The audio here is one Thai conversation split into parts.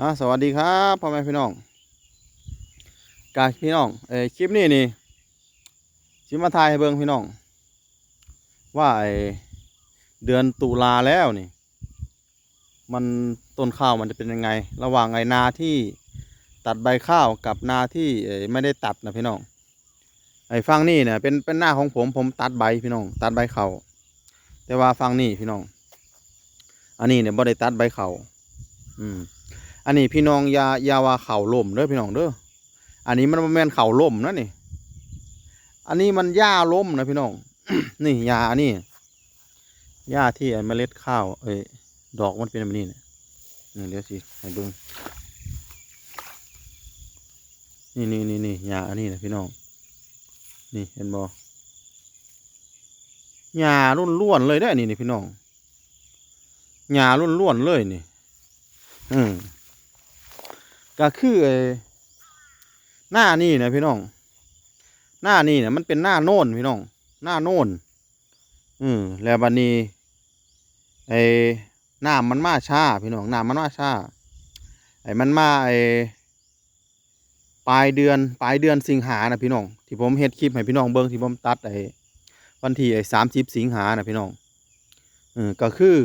อ่าสวัสดีครับพ่อแม่พี่น้องกาพี่น้องเอ้คลิปนี้นี่ชิมาทายให้เบิ่งพี่น้อง ว่าไอเดือนตุลาแล้วนี่ มันต้นข้าวมันจะเป็นยังไง ระหว่างไอนาที่ตัดใบข้าวกับนาที่เอ่อไม่ได้ตัดนะพี่น้อง ไอฟังนี่เนี่ยเป็นเป็นหน้าของผมผมตัดใบพี่น้อง ตัดใบเขาแต่ว่าฟังนี่พี่น้อง อันนี้เนี่ยบ่ได้ตัดใบเขาอืม อันนี้พี่น้องยายาว่าเข่าล่มเด้อพี่น้องเด้อ อันนี้มันแม่นเข่าล่มนะนี่ อันนี้มันหญ้าล้มนะพี่น้อง นี่ยาอันนี้หญ้าที่เมล็ดข้าว เอ้ยดอกมันเป็นแบบนี้เนี่ยนี่เดี๋ยวสิให้เบิ่งนี่นี่นี่นี่ยาอันนี้นะพี่น้อง นี่เห็นบ่หญ้าล้วนๆเลยได้นี่นี่พี่น้องหญ้าล้วนๆเลยนี่ อืม ก็คือไอ้หน้านี่นะพี่น้อง หน้านี่เนี่ยมันเป็นหน้าโน่นพี่น้อง หน้าโน่นอืมแล้วบัดนี้ไอ้น้ำมันมาช้าพี่น้องน้ำมันมาช้าไอ้มันมาไอ้ปลายเดือนปลายเดือนสิงหานะพี่น้อง ที่ผมเฮ็ดคลิปให้พี่น้องเบิ่งที่ผมตัดไอ้วันที่ไอ้สามสิบสิงหานะพี่น้องอืมก็คือ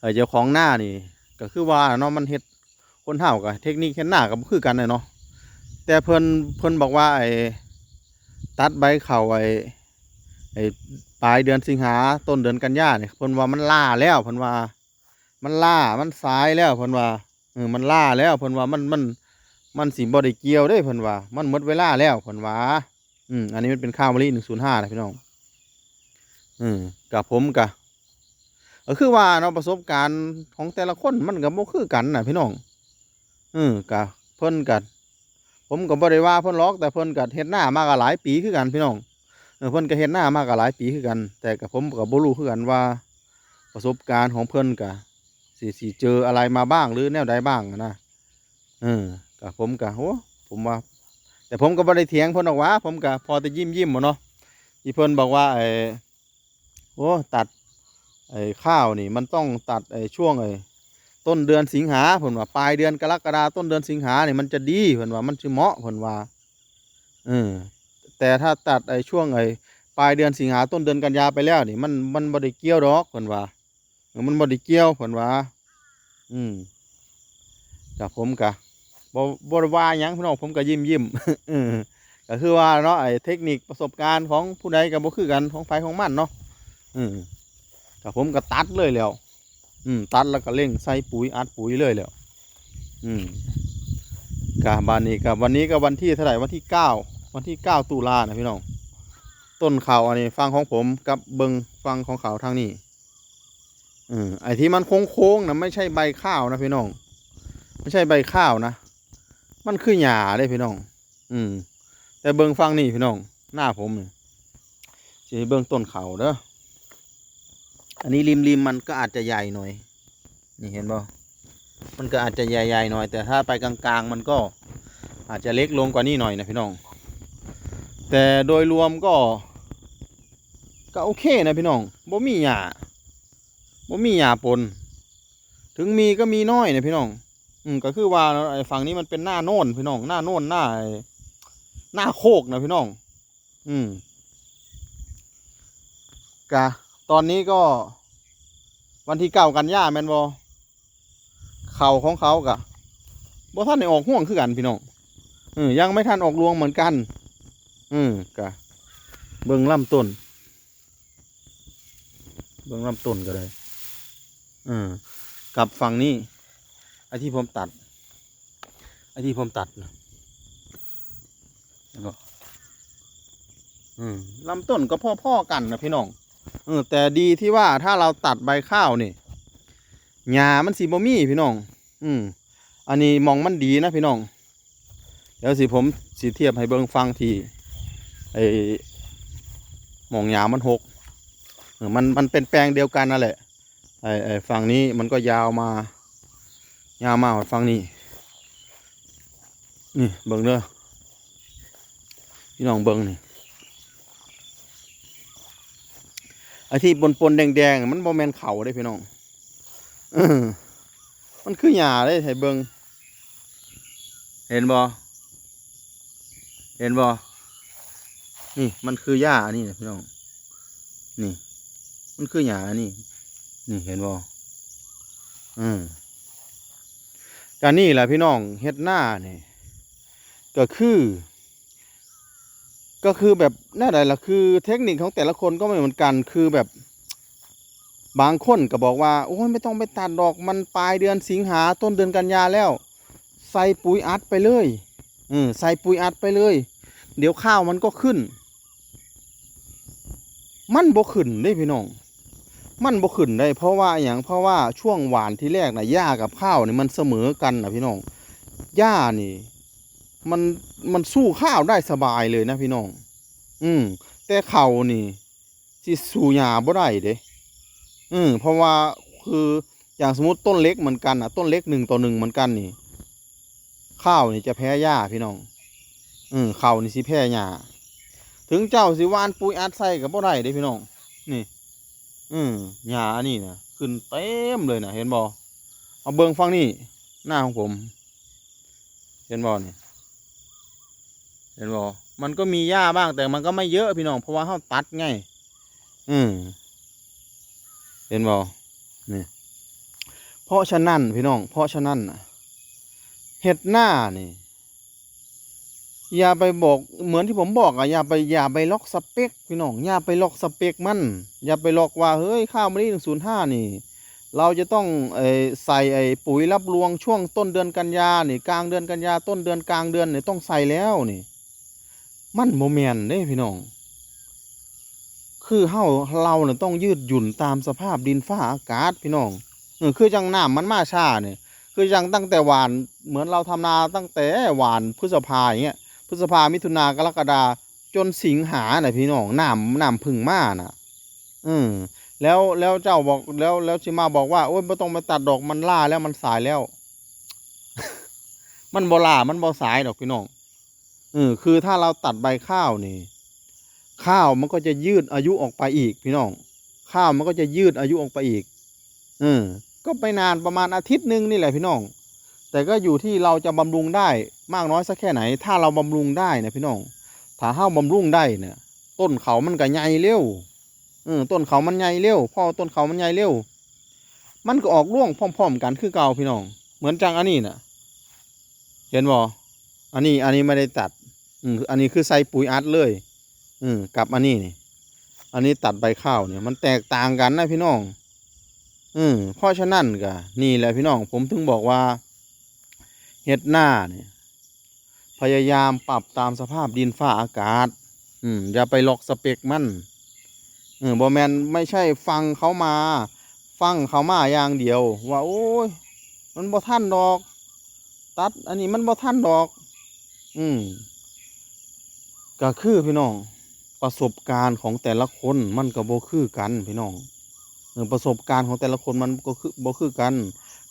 ไอ้เจ้าของหน้านี่ ก็คือว่าเนาะมันเฮ็ด คนเฒ่ากับเทคนิคเห็นหน้าก็บ่คือกันเลยเนาะแต่เพิ่นเพิ่นบอกว่าไอ้ตัดใบเข่าไอ้ไอ้ปลายเดือนสิงหาต้นเดือนกันยาเนี่ยเพิ่นว่ามันล่าแล้วเพิ่นว่า มันล่ามันสายแล้วเพิ่นว่าเออมันล่าแล้วเพิ่นว่ามันมันมันสิบ่ได้เกี่ยวเด้เพิ่นว่า มันหมดเวลาแล้วเพิ่นว่าอืมอันนี้มันเป็นข้าวมะลิ105นะพี่น้องอืมกับผมกะก็คือว่าเนาะประสบการณ์ของแต่ละคนมันก็บ่คือกันน่ะพี่น้อง อืมกะเพิ่นกัดผมก็บ่ได้ว่าเพิ่นหรอกแต่เพิ่นกัดเฮ็ดหน้ามากหลายปีคือกันพี่น้องเออเพิ่นก็เฮ็ดหน้ามากหลายปีคือกัน แต่กับผมก็บ่รู้คือกันว่า ประสบการณ์ของเพิ่นกะสิสิเจออะไรมาบ้างหรือแนวใดบ้างนะเออกับผมกะโหผมว่า แต่ผมก็บ่ได้เถียงเพิ่นหรอกว่า ผมก็พอจะยิ้มยิ้มๆบ่เนาะที่เพิ่นบอกว่าไอ้โอ้ตัดไอ้ข้าวนี่มันต้องตัดไอ้ช่วงไอ้ ต้นเดือนสิงหาเพิ่นว่าปลายเดือนกรกฎาต้นเดือนสิงหาเนี่ยมันจะดีเพิ่นว่ามันสิเหมาะเพิ่นว่าเออแต่ถ้าตัดไอ้ช่วงไอ้ปลายเดือนสิงหาต้นเดือนกันยาไปแล้วนี่มันมันบ่ได้เกี่ยวดอกเพิ่นว่ามันบ่ได้เกี่ยวเพิ่นว่า อืมกับผมกะบบ่ได้ว่าหยังพี่น้องผมก็ยิ้มยิ้มก็คือว่าเนาะไอ้เทคนิคประสบการณ์ของผู้ใดก็บ่คือกันของไฟของมันเนาะอืมกับผมก็ตัดเลยแล้ว อืมตัดแล้วก็เร่งใส่ปุ๋ยอัดปุ๋ยเลยแล้วอืมกะบานนี้กับวันนี้ก็วันที่เท่าไหร่วันที่เก้าวันที่เก้าตุลานะพี่น้องต้นเขาอันนี้ฟังของผมกับเบิงฟังของเขาทางนี้อืมไอ้ที่มันโค้งๆนะไม่ใช่ใบข้าวนะพี่น้อง ไม่ใช่ใบข้าวนะมันคือหญ้าเด้พี่น้อง อืม แต่เบิงฟังนี่พี่น้อง หน้าผมนี่สิให้เบิงต้นเขาเด้อ อันนี้ริมริมมันก็อาจจะใหญ่หน่อย นี่เห็นบ่มันก็อาจจะใหญ่ๆหน่อย แต่ถ้าไปกลางๆ มันก็อาจจะเล็กลงกว่านี้หน่อยนะพี่น้อง แต่โดยรวมก็ก็โอเคนะพี่น้องบ่มีหญ้าบ่มีหญ้าปน ถึงมีก็มีน้อยนะพี่น้อง อืมก็คือว่าไอ้ฝั่งนี้มันเป็นหน้าโน่นพี่น้อง หน้าโน่นหน้าหน้าโคกนะพี่น้อง อืมกะ ตอนนี้ก็ วันที่เก้ากันยาแมนบอเข่าของเขากะบ่ท่านได้ออกห่วงคือกันพี่น้องอยังไม่ทันออกรวงเหมือนกัน อืมกะ เบิ่งลำต้น เบิ่งลำต้นก็ได้อืมกับฝั่งนี้ไอ้ที่ผมตัดไอ้ที่ผมตัดนะแล้วก็อืมลำต้นก็พ่อๆกันนะพี่น้อง เออแต่ดีที่ว่าถ้าเราตัดใบข้าวนี่หญ้ามันสีบ่มีพี่น้อง อืมอันนี้มองมันดีนะพี่น้อง เดี๋ยวสิผมสิเทียบให้เบิ่งฟังทีไอ้มองหญ้ามันหกเออมันมันเป็นแปลงเดียวกันนั่นแหละไอ้ไอ้ฝั่งนี้มันก็ยาวมายาวมาฝั่งนี้ นี่เบิ่งเด้อพี่น้องเบิ่งนี่ ไอ้ที่ปนปนๆแดงๆมันโมเมนเข่าได้พี่น้องอมันคือหญ้าเลยให้เบิงเห็นบ่เห็นบ่นี่มันคือหญ้าอันนี้นะพี่น้อง นี่ มันคือหญ้าอันนี้ นี่เห็นบ่อืมการนี่แหละพี่น้องเฮ็ดหน้านี่ก็คือ ก็คือแบบน่าใดล่ะคือเทคนิคของแต่ละคนก็ไม่เหมือนกันคือแบบ บางคนก็บอกว่าโอ้ยไม่ต้องไปตัดดอกมันปลายเดือนสิงหาต้นเดือนกันยาแล้ว ใส่ปุ๋ยอัดไปเลยอืมใส่ปุ๋ยอัดไปเลย เดี๋ยวข้าวมันก็ขึ้น มันบ่ขึ้นได้พี่น้อง มันบ่ขึ้นได้ เพราะว่าอย่างเพราะว่าช่วงหวานที่แรกนะหญ้ากับข้าวนี่มันเสมอกันนะพี่น้องหญ้านี่ มันมันสู้ข้าวได้สบายเลยนะพี่น้อง อืมแต่เขานี่สิสู้หญ้าบ่ได้เด้อืมเพราะว่าคืออย่างสมมติต้นเล็กเหมือนกันอะ ต้นเล็กหนึ่งต่อหนึ่งเหมือนกันนี่ ข้าวนี่จะแพ้หญ้าพี่น้อง อืมเขานี่สิแพ้หญ้าถึงเจ้าสิวานปุ๋ยอัดใส่กับบ่ได้เด้พี่น้อง นี่ อืมหญ้านี่นะขึ้นเต็มเลยนะเห็นบ่เอาเบิ่งฟังนี่หน้าของผม เห็นบ่นี่ย เห็นบ่มันก็มีหญ้าบ้างแต่มันก็ไม่เยอะพี่น้องเพราะว่าเขาตัดไงอืมเห็นบ่นี่เพราะฉะนั้นพี่น้อง เพราะฉะนั้นเห็ดหน้านี่อย่าไปบอกเหมือนที่ผมบอกอะอย่าไปอย่าไปล็อกสเปคพี่น้องอย่าไปล็อกสเปคมันอย่าไปล็อกว่าเฮ้ยข้าวมะลิหนึ่งศูนย์ห้านี่ เราจะต้องเอใส่ไอ้ปุ๋ยรับรวงช่วงต้นเดือนกันยานี่กลางเดือนกันยาต้นเดือนกลางเดือนนี่ต้องใส่แล้วนี่ มันโมเมนเด้พี่น้อง คือเฮาเราเนี่ยต้องยืดหยุ่นตามสภาพดินฟ้าอากาศพี่น้องเออคือจังน้ำมันมาช้าเนี่ยคือจังตั้งแต่หวานเหมือนเราทำนาตั้งแต่หวานพฤษภาอย่างเงี้ยพฤษภามิถุนากรกฎาจนสิงหาน่ะพี่น้องน้ำน้ำพึ่งมาน่ะอืมแล้วแล้วเจ้าบอกแล้วแล้วชิมาบอกว่าโอ้ยไม่ต้องไปตัดดอกมันล่าแล้วมันสายแล้ว มันบ่ล่ามันบ่สายดอกพี่น้อง เออคือถ้าเราตัดใบข้าวนี่ ข้าวมันก็จะยืดอายุออกไปอีก พี่น้อง ข้าวมันก็จะยืดอายุออกไปอีก เออ ก็ไปนานประมาณอาทิตย์หนึ่งนี่แหละพี่น้อง แต่ก็อยู่ที่เราจะบำรุงได้มากน้อยสักแค่ไหน ถ้าเราบำรุงได้นะพี่น้อง ถ้าห้าบำรุงได้เนี่ยต้นเขามันก็ใหญ่เร็วเออต้นเขามันใหญ่เร็วพอต้นเขามันใหญ่เร็ว มันก็ออกร่วงพร้อม ๆ กันคือเก่าพี่น้อง เหมือนจังอันนี้น่ะ เห็นบ่อันนี้อันนี้ไม่ได้ตัด อืมอันนี้คือใส่ปุ๋ยอัดเลย อืมกับอันนี้นี่อันนี้ตัดใบข้าวเนี่ย มันแตกต่างกันนะพี่น้อง อืมเพราะฉะนั้นก็นี่แหละพี่น้อง ผมถึงบอกว่าเฮ็ดหน้าเนี่ย พยายามปรับตามสภาพดินฟ้าอากาศ อืมอย่าไปล็อกสเปคมันเออบอแมนไม่ใช่ฟังเขามา ฟังเขามาอย่างเดียว ว่า โอ้ย มันบ่ท่านดอก ตัด อันนี้มันบ่ท่านดอก อืม ก็คือพี่น้องประสบการณ์ของแต่ละคนมันก็บ่คือกันพี่น้องเออประสบการณ์ของแต่ละคนมันก็คือบ่คือกัน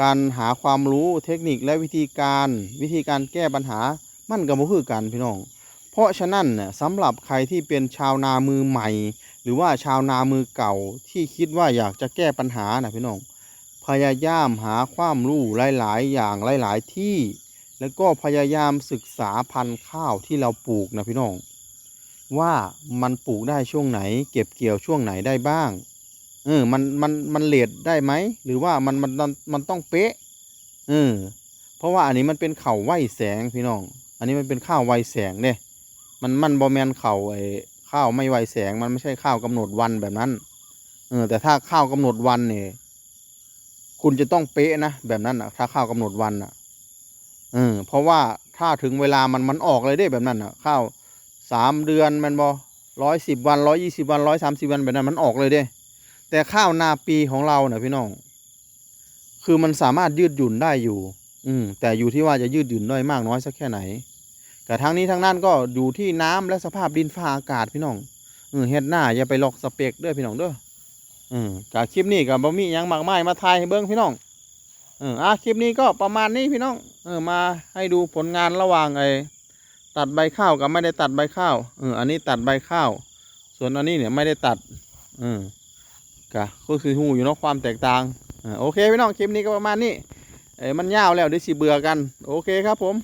การหาความรู้เทคนิคและวิธีการวิธีการแก้ปัญหามันก็บ่คือกันพี่น้อง เพราะฉะนั้นเนี่ยสำหรับใครที่เป็นชาวนามือใหม่ หรือว่าชาวนามือเก่าที่คิดว่าอยากจะแก้ปัญหานะพี่น้องพยายามหาความรู้หลาย ๆ อย่างหลาย ๆ ที่ แล้วก็พยายามศึกษาพันธุ์ข้าวที่เราปลูกนะพี่น้อง ว่ามันปลูกได้ช่วงไหน เก็บเกี่ยวช่วงไหนได้บ้าง เออ มันมันมันเลดได้ไหมหรือว่ามันมันมันมันต้องเป๊ะเออเพราะว่าอันนี้มันเป็นเข่าไหวแสงพี่น้อง อันนี้มันเป็นข้าวไวแสงเนี่ยมันมันบอแมนเข่าไอ้ข้าวไม่ไวแสงมันไม่ใช่ข้าวกำหนดวันแบบนั้น เออ แต่ถ้าข้าวกำหนดวันเนี่ยคุณจะต้องเป๊ะนะแบบนั้นอะ ถ้าข้าวกำหนดวันอะเออเพราะว่าถ้าถึงเวลามันมันออกเลยได้แบบนั้นอะ ข้าว สามเดือนมันบอร้อยสิบวันร้อยยี่สิบวันร้อยสามสิบวันแบบนั้นมันออกเลยเด้ แต่ข้าวนาปีของเราเนี่ยพี่น้อง คือมันสามารถยืดหยุ่นได้อยู่ อืมแต่อยู่ที่ว่าจะยืดหยุ่นได้มากน้อยสักแค่ไหน แต่ทั้งนี้ทั้งนั้นก็อยู่ที่น้ำและสภาพดินฟ้าอากาศพี่น้องเออเฮ็ดหน้าอย่าไปลอกสเปกเด้อพี่น้องเด้ออืมกับคลิปนี้กับบะมี่ยังมากมายมาทายให้เบิ้งพี่น้องเอออะคลิปนี้ก็ประมาณนี้พี่น้อง เออมาให้ดูผลงานระหว่างไอ ตัดใบข้าวกับไม่ได้ตัดใบข้าวเอออันนี้ตัดใบข้าว ส่วนอันนี้เนี่ยไม่ได้ตัดเออกะก็คือหูอยู่นอกความแตกต่างอ่าโอเคพี่น้องคลิปนี้ก็ประมาณนี้เอ้ยมันยาวแล้วเดี๋ยวสิเบื่อกัน โอเคครับผม